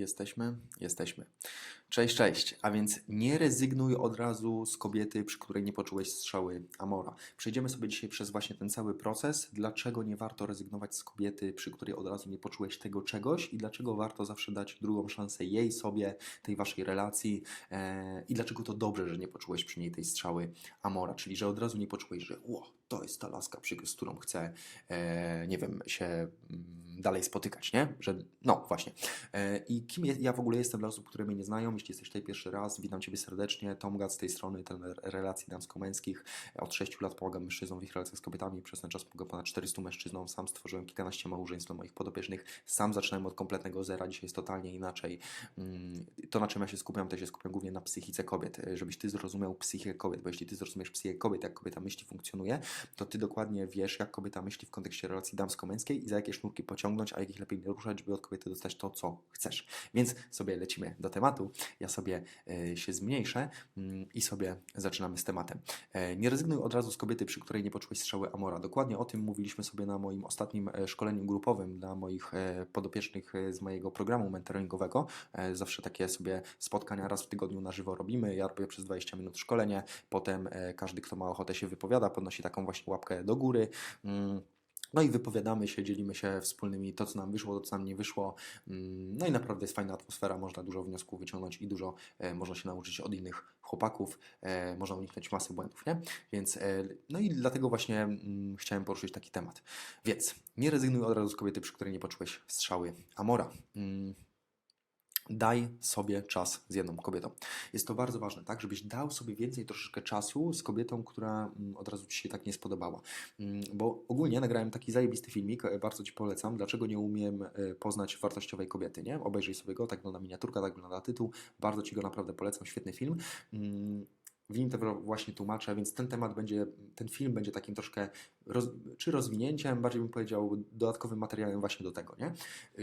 Jesteśmy? Jesteśmy. Cześć, cześć. A więc nie rezygnuj od razu z kobiety, przy której nie poczułeś strzały Amora. Przejdziemy sobie dzisiaj przez właśnie ten cały proces, dlaczego nie warto rezygnować z kobiety, przy której od razu nie poczułeś tego czegoś i dlaczego warto zawsze dać drugą szansę jej, sobie, tej waszej relacji e, i dlaczego to dobrze, że nie poczułeś przy niej tej strzały Amora, czyli że od razu nie poczułeś, że ło, to jest ta laska, z którą chcę, e, nie wiem, się mm, dalej spotykać, nie? Że, no właśnie. E, I kim je, ja w ogóle jestem dla osób, które mnie nie znają, jeśli jesteś tutaj pierwszy raz, witam Ciebie serdecznie, Tom Gad z tej strony, ten relacji damsko-męskich. Od 6 lat pomagam mężczyznom w ich relacjach z kobietami, przez ten czas pomogę ponad 400 mężczyznom, sam stworzyłem kilkanaście małżeństw dla moich podopiecznych, sam zaczynałem od kompletnego zera, dzisiaj jest totalnie inaczej. Mm, To, na czym ja się skupiam, to się skupiam głównie na psychice kobiet, e, żebyś Ty zrozumiał psychikę kobiet, bo jeśli Ty zrozumiesz psychikę kobiet, jak kobieta myśli, funkcjonuje, to Ty dokładnie wiesz, jak kobieta myśli w kontekście relacji damsko-męskiej i za jakie sznurki pociągnąć, a jakich lepiej nie ruszać, żeby od kobiety dostać to, co chcesz. Więc sobie lecimy do tematu. Ja sobie e, się zmniejszę mm, i sobie zaczynamy z tematem. E, Nie rezygnuj od razu z kobiety, przy której nie poczułeś strzały Amora. Dokładnie o tym mówiliśmy sobie na moim ostatnim e, szkoleniu grupowym dla moich podopiecznych z mojego programu mentoringowego. Zawsze takie sobie spotkania raz w tygodniu na żywo robimy. Ja robię przez 20 minut szkolenie, potem każdy, kto ma ochotę się wypowiada, podnosi taką właśnie łapkę do góry. Mm, no i wypowiadamy się, dzielimy się wspólnymi to, co nam wyszło, to, co nam nie wyszło. Mm, No i naprawdę jest fajna atmosfera, można dużo wniosków wyciągnąć i dużo e, można się nauczyć od innych chłopaków, e, można uniknąć masy błędów, nie? Więc, e, no i dlatego właśnie mm, chciałem poruszyć taki temat. Więc nie rezygnuj od razu z kobiety, przy której nie poczułeś strzały Amora. Daj sobie czas z jedną kobietą. Jest to bardzo ważne, tak? Żebyś dał sobie więcej troszeczkę czasu z kobietą, która mm, od razu Ci się tak nie spodobała. Mm, Bo ogólnie nagrałem taki zajebisty filmik, e, bardzo Ci polecam, dlaczego nie umiem e, poznać wartościowej kobiety, nie? Obejrzyj sobie go, tak wygląda miniaturka, tak wygląda tytuł. Bardzo Ci go naprawdę polecam, świetny film. W nim to właśnie tłumaczę, więc ten temat będzie, ten film będzie takim troszkę, roz, czy rozwinięciem, bardziej bym powiedział, dodatkowym materiałem właśnie do tego, nie?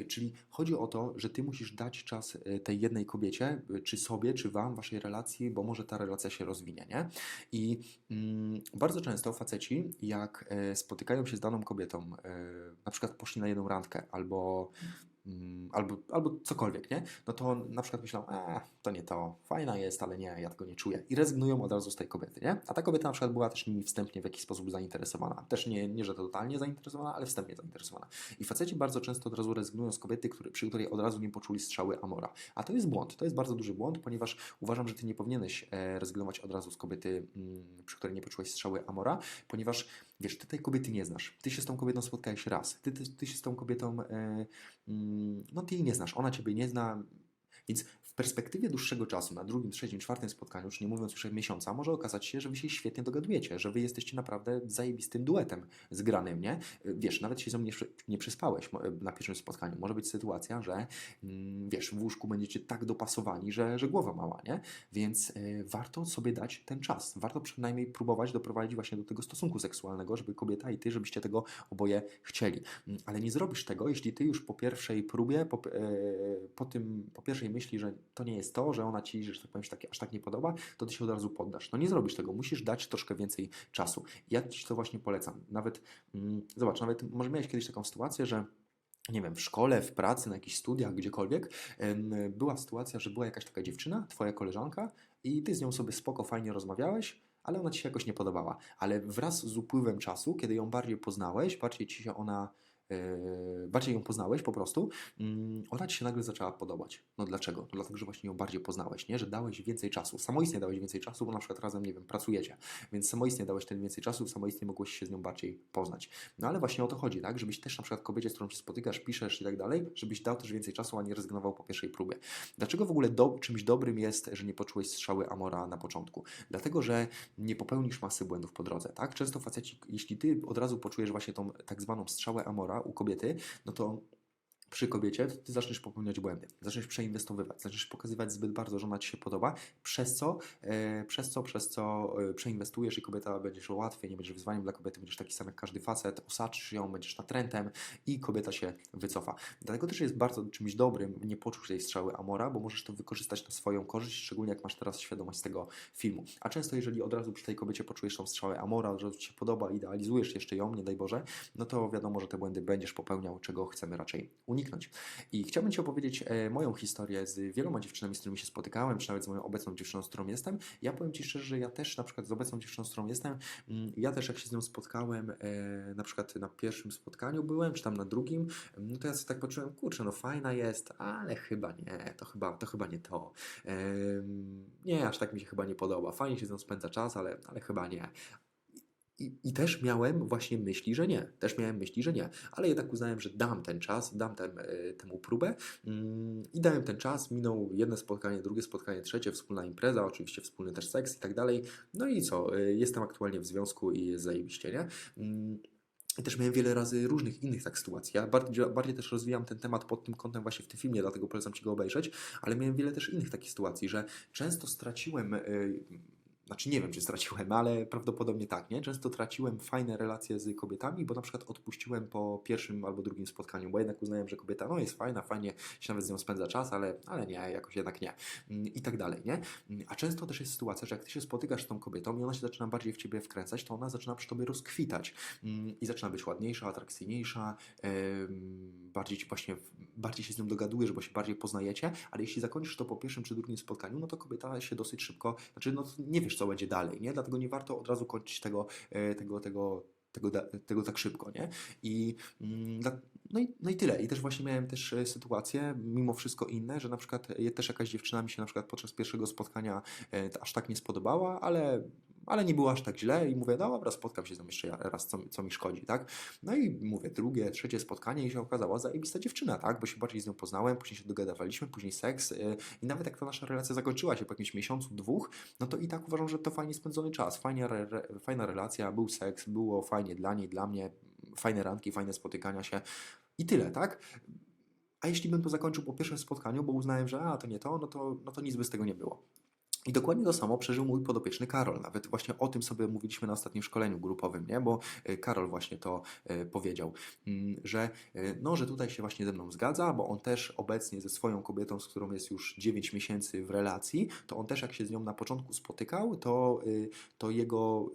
Y, Czyli chodzi o to, że ty musisz dać czas y, tej jednej kobiecie, y, czy sobie, czy wam, waszej relacji, bo może ta relacja się rozwinie, nie? I mm, bardzo często faceci, jak spotykają się z daną kobietą, na przykład poszli na jedną randkę, albo albo, albo cokolwiek, nie? No to na przykład myślą, a to nie to, fajna jest, ale nie, ja tego nie czuję. I rezygnują od razu z tej kobiety, nie? A ta kobieta na przykład była też nimi wstępnie w jakiś sposób zainteresowana. Też nie, nie że totalnie zainteresowana, ale wstępnie zainteresowana. I faceci bardzo często od razu rezygnują z kobiety, który, przy której od razu nie poczuli strzały Amora. A to jest błąd, to jest bardzo duży błąd, ponieważ uważam, że ty nie powinieneś e, rezygnować od razu z kobiety, mm, przy której nie poczułeś strzały Amora, ponieważ wiesz, ty tej kobiety nie znasz. Ty się z tą kobietą spotkałeś raz. Ty, ty, ty się z tą kobietą, e, mm, no ty jej nie znasz, ona ciebie nie zna. Więc perspektywie dłuższego czasu, na drugim, trzecim, czwartym spotkaniu, już nie mówiąc już miesiąca, może okazać się, że wy się świetnie dogadujecie, że wy jesteście naprawdę zajebistym duetem zgranym, nie? Wiesz, nawet się ze mnie nie przyspałeś na pierwszym spotkaniu. Może być sytuacja, że mm, wiesz, w łóżku będziecie tak dopasowani, że, że głowa mała, nie? Więc y, warto sobie dać ten czas. Warto przynajmniej próbować doprowadzić właśnie do tego stosunku seksualnego, żeby kobieta i ty, żebyście tego oboje chcieli. Mm, Ale nie zrobisz tego, jeśli ty już po pierwszej próbie, po, e, po tym, po pierwszej myśli, że to nie jest to, że ona ci, że tak powiem, się tak, aż tak nie podoba, to ty się od razu poddasz. No nie zrobisz tego, musisz dać troszkę więcej czasu. Ja ci to właśnie polecam. Nawet, mm, zobacz, nawet może miałeś kiedyś taką sytuację, że nie wiem, w szkole, w pracy, na jakichś studiach, gdziekolwiek, była sytuacja, że była jakaś taka dziewczyna, twoja koleżanka i ty z nią sobie spoko, fajnie rozmawiałeś, ale ona ci się jakoś nie podobała. Ale wraz z upływem czasu, kiedy ją bardziej poznałeś, bardziej ci się ona bardziej ją poznałeś po prostu, mm, ona ci się nagle zaczęła podobać. No dlaczego? No dlatego, że właśnie ją bardziej poznałeś, nie? Że dałeś więcej czasu. Samoistnie dałeś więcej czasu, bo na przykład razem, nie wiem, pracujecie, więc samoistnie dałeś ten więcej czasu, samoistnie mogłeś się z nią bardziej poznać. No ale właśnie o to chodzi, tak? Żebyś też na przykład kobiecie, z którą się spotykasz, piszesz i tak dalej, żebyś dał też więcej czasu, a nie rezygnował po pierwszej próbie. Dlaczego w ogóle do, czymś dobrym jest, że nie poczułeś strzały Amora na początku? Dlatego, że nie popełnisz masy błędów po drodze, tak? Często faceci, jeśli ty od razu poczujesz właśnie tą tak zwaną strzałę Amora u kobiety, no to przy kobiecie, ty zaczniesz popełniać błędy, zaczniesz przeinwestowywać, zaczniesz pokazywać zbyt bardzo, że ona ci się podoba, przez co, e, przez co, przez co e, przeinwestujesz i kobieta będziesz łatwiej, nie będziesz wyzwaniem dla kobiety, będziesz taki sam jak każdy facet, osaczysz ją, będziesz natrętem i kobieta się wycofa. Dlatego też jest bardzo czymś dobrym nie poczuć tej strzały Amora, bo możesz to wykorzystać na swoją korzyść, szczególnie jak masz teraz świadomość tego filmu. A często jeżeli od razu przy tej kobiecie poczujesz tą strzałę Amora, od razu ci się podoba, idealizujesz jeszcze ją, nie daj Boże, no to wiadomo, że te błędy będziesz popełniał, czego chcemy raczej uniknąć. Uniknąć. I chciałbym Ci opowiedzieć e, moją historię z wieloma dziewczynami, z którymi się spotykałem, czy nawet z moją obecną dziewczyną, z którą jestem. Ja powiem Ci szczerze, że ja też na przykład z obecną dziewczyną, z którą jestem, mm, ja też jak się z nią spotkałem, e, na przykład na pierwszym spotkaniu byłem, czy tam na drugim, no to ja sobie tak poczułem, kurczę, no fajna jest, ale chyba nie, to chyba, to chyba nie to. Nie, aż tak mi się chyba nie podoba. Fajnie się z nią spędza czas, ale, ale chyba nie. I, I też miałem właśnie myśli, że nie. Też miałem myśli, że nie. Ale jednak uznałem, że dam ten czas, dam tem, e, temu próbę mm, i dałem ten czas. Minął jedno spotkanie, drugie spotkanie, trzecie, wspólna impreza, oczywiście wspólny też seks i tak dalej. No i co? e, Jestem aktualnie w związku i jest zajebiście, nie? Mm, i też miałem wiele razy różnych innych tak sytuacji. Ja bardziej, bardziej też rozwijam ten temat pod tym kątem właśnie w tym filmie, dlatego polecam Ci go obejrzeć, ale miałem wiele też innych takich sytuacji, że często straciłem, yy, znaczy nie wiem, czy straciłem, ale prawdopodobnie tak, nie? Często traciłem fajne relacje z kobietami, bo na przykład odpuściłem po pierwszym albo drugim spotkaniu, bo jednak uznałem, że kobieta no jest fajna, fajnie się nawet z nią spędza czas, ale, ale nie, jakoś jednak nie. Mm, I tak dalej, nie? Mm, A często też jest sytuacja, że jak Ty się spotykasz z tą kobietą i ona się zaczyna bardziej w Ciebie wkręcać, to ona zaczyna przy Tobie rozkwitać Mm, i zaczyna być ładniejsza, atrakcyjniejsza, bardziej, ci właśnie, bardziej się z nią dogadujesz, bo się bardziej poznajecie, ale jeśli zakończysz to po pierwszym czy drugim spotkaniu, no to kobieta się dosyć szybko, znaczy no nie wiesz co będzie dalej, nie? Dlatego nie warto od razu kończyć tego, e, tego, tego tego, tego tak szybko, nie? I, mm, no, i, no i tyle. I też właśnie miałem też e, sytuacje, mimo wszystko inne, że na przykład e, też jakaś dziewczyna mi się na przykład podczas pierwszego spotkania aż tak nie spodobała, ale ale nie było aż tak źle i mówię, no dobra, spotkam się z nią jeszcze raz, co, co mi szkodzi, tak? No i mówię, drugie, trzecie spotkanie i się okazała zajebista dziewczyna, tak? Bo się bardziej z nią poznałem, później się dogadywaliśmy, później seks yy, i nawet jak ta nasza relacja zakończyła się po jakimś miesiącu, dwóch, no to i tak uważam, że to fajnie spędzony czas, fajnie, re, fajna relacja, był seks, było fajnie dla niej, dla mnie, fajne ranki, fajne spotykania się i tyle, tak? A jeśli bym to zakończył po pierwszym spotkaniu, bo uznałem, że a, to nie to, no to, no to nic by z tego nie było. I dokładnie to samo przeżył mój podopieczny Karol. Nawet właśnie o tym sobie mówiliśmy na ostatnim szkoleniu grupowym, nie? bo e, Karol właśnie to e, powiedział, mm, że, e, no, że tutaj się właśnie ze mną zgadza, bo on też obecnie ze swoją kobietą, z którą jest już 9 miesięcy w relacji, to on też jak się z nią na początku spotykał, to, to jego,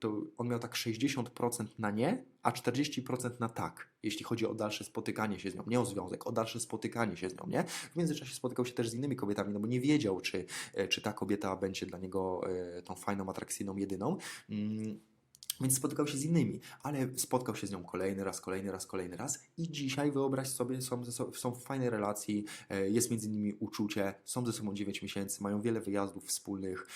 to on miał tak 60% na nie, a 40% na tak, jeśli chodzi o dalsze spotykanie się z nią, nie o związek, o dalsze spotykanie się z nią, nie? W międzyczasie spotykał się też z innymi kobietami, no bo nie wiedział, czy, e, czy ta kobieta będzie dla niego e, tą fajną, atrakcyjną jedyną. Mm, Więc spotykał się z innymi, ale spotkał się z nią kolejny raz, kolejny raz, kolejny raz i dzisiaj wyobraź sobie, są, są w fajnej relacji, e, jest między nimi uczucie, są ze sobą 9 miesięcy, mają wiele wyjazdów wspólnych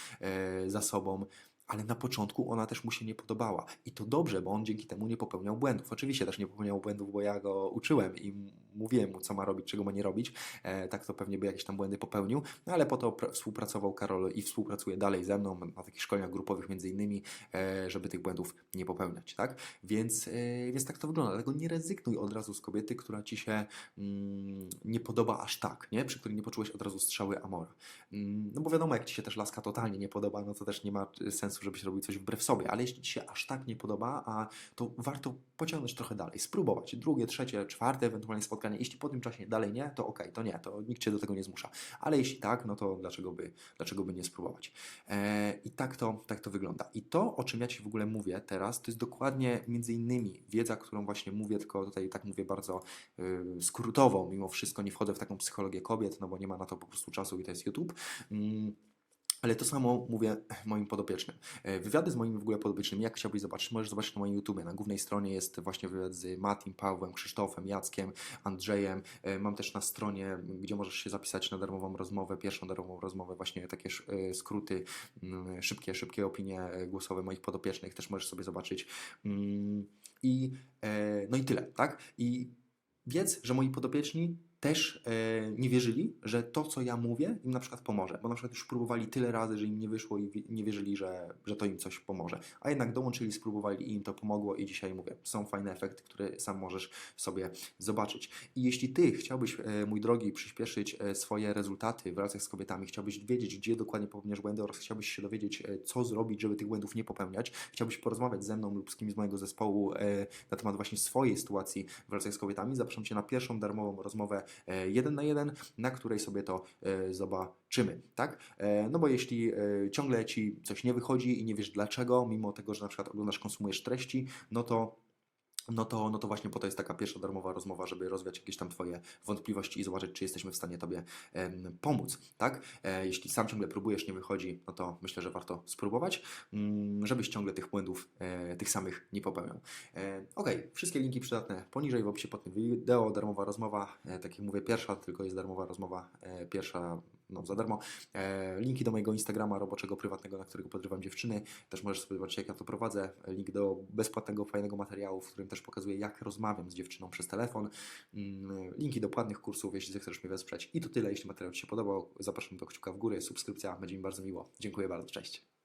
za sobą, ale na początku ona też mu się nie podobała. I to dobrze, bo on dzięki temu nie popełniał błędów. Oczywiście też nie popełniał błędów, bo ja go uczyłem i mówiłem mu, co ma robić, czego ma nie robić. E, tak to pewnie by jakieś tam błędy popełnił, no ale po to pr- współpracował Karol i współpracuje dalej ze mną na takich szkoleniach grupowych między innymi, e, żeby tych błędów nie popełniać, tak? Więc, e, więc tak to wygląda. Dlatego nie rezygnuj od razu z kobiety, która ci się mm, nie podoba aż tak, nie? Przy której nie poczułeś od razu strzały Amora. Mm, No bo wiadomo, jak ci się też laska totalnie nie podoba, no to też nie ma sensu, żebyś robił coś wbrew sobie, ale jeśli ci się aż tak nie podoba, a to warto pociągnąć trochę dalej, spróbować drugie, trzecie, czwarte ewentualnie spotkanie. Jeśli po tym czasie dalej nie, to okej, to nie, to nikt cię do tego nie zmusza. Ale jeśli tak, no to dlaczego by, dlaczego by nie spróbować? E, I tak to, tak to wygląda. I to, o czym ja ci w ogóle mówię teraz, to jest dokładnie między innymi wiedza, którą właśnie mówię, tylko tutaj tak mówię bardzo y, skrótowo, mimo wszystko nie wchodzę w taką psychologię kobiet, no bo nie ma na to po prostu czasu i to jest YouTube. Mm, ale to samo mówię moim podopiecznym. E, Wywiady z moimi w ogóle podopiecznymi, jak chciałbyś zobaczyć, możesz zobaczyć na moim YouTubie. Na głównej stronie jest właśnie wywiad z Matim, Pawłem, Krzysztofem, Jackiem, Andrzejem. E, Mam też na stronie, gdzie możesz się zapisać na darmową rozmowę, pierwszą darmową rozmowę, właśnie takie e, skróty, mm, szybkie, szybkie opinie głosowe moich podopiecznych, też możesz sobie zobaczyć. Mm, I no i tyle, tak? I wiedz, że moi podopieczni też e, nie wierzyli, że to, co ja mówię, im na przykład pomoże, bo na przykład już próbowali tyle razy, że im nie wyszło i nie wierzyli, że, że to im coś pomoże. A jednak dołączyli, spróbowali i im to pomogło i dzisiaj mówię, są fajne efekty, które sam możesz sobie zobaczyć. I jeśli Ty chciałbyś, e, mój drogi, przyspieszyć e, swoje rezultaty w relacjach z kobietami, chciałbyś wiedzieć, gdzie dokładnie popełniasz błędy oraz chciałbyś się dowiedzieć, co zrobić, żeby tych błędów nie popełniać, chciałbyś porozmawiać ze mną lub z kimś z mojego zespołu na temat właśnie swojej sytuacji w relacjach z kobietami, zapraszam Cię na pierwszą darmową rozmowę jeden na jeden, na której sobie to e, zobaczymy, tak? E, No bo jeśli e, ciągle Ci coś nie wychodzi i nie wiesz dlaczego, mimo tego, że na przykład oglądasz, konsumujesz treści, no to no to, no to właśnie po to jest taka pierwsza darmowa rozmowa, żeby rozwiać jakieś tam Twoje wątpliwości i zobaczyć, czy jesteśmy w stanie Tobie pomóc, tak? E, jeśli sam ciągle próbujesz, nie wychodzi, no to myślę, że warto spróbować, mm, żebyś ciągle tych błędów, e, tych samych nie popełniał. E, ok, wszystkie linki przydatne poniżej w opisie pod tym wideo, darmowa rozmowa, e, tak jak mówię, pierwsza tylko jest darmowa rozmowa, e, pierwsza no, za darmo. E, linki do mojego Instagrama roboczego, prywatnego, na którego podrywam dziewczyny, też możesz sobie zobaczyć, jak ja to prowadzę. Link do bezpłatnego, fajnego materiału, w którym też pokazuję, jak rozmawiam z dziewczyną przez telefon. Mm, Linki do płatnych kursów, jeśli zechcesz mnie wesprzeć. I to tyle, jeśli materiał Ci się podobał. Zapraszam do kciuka w górę, subskrypcja, będzie mi bardzo miło. Dziękuję bardzo, cześć.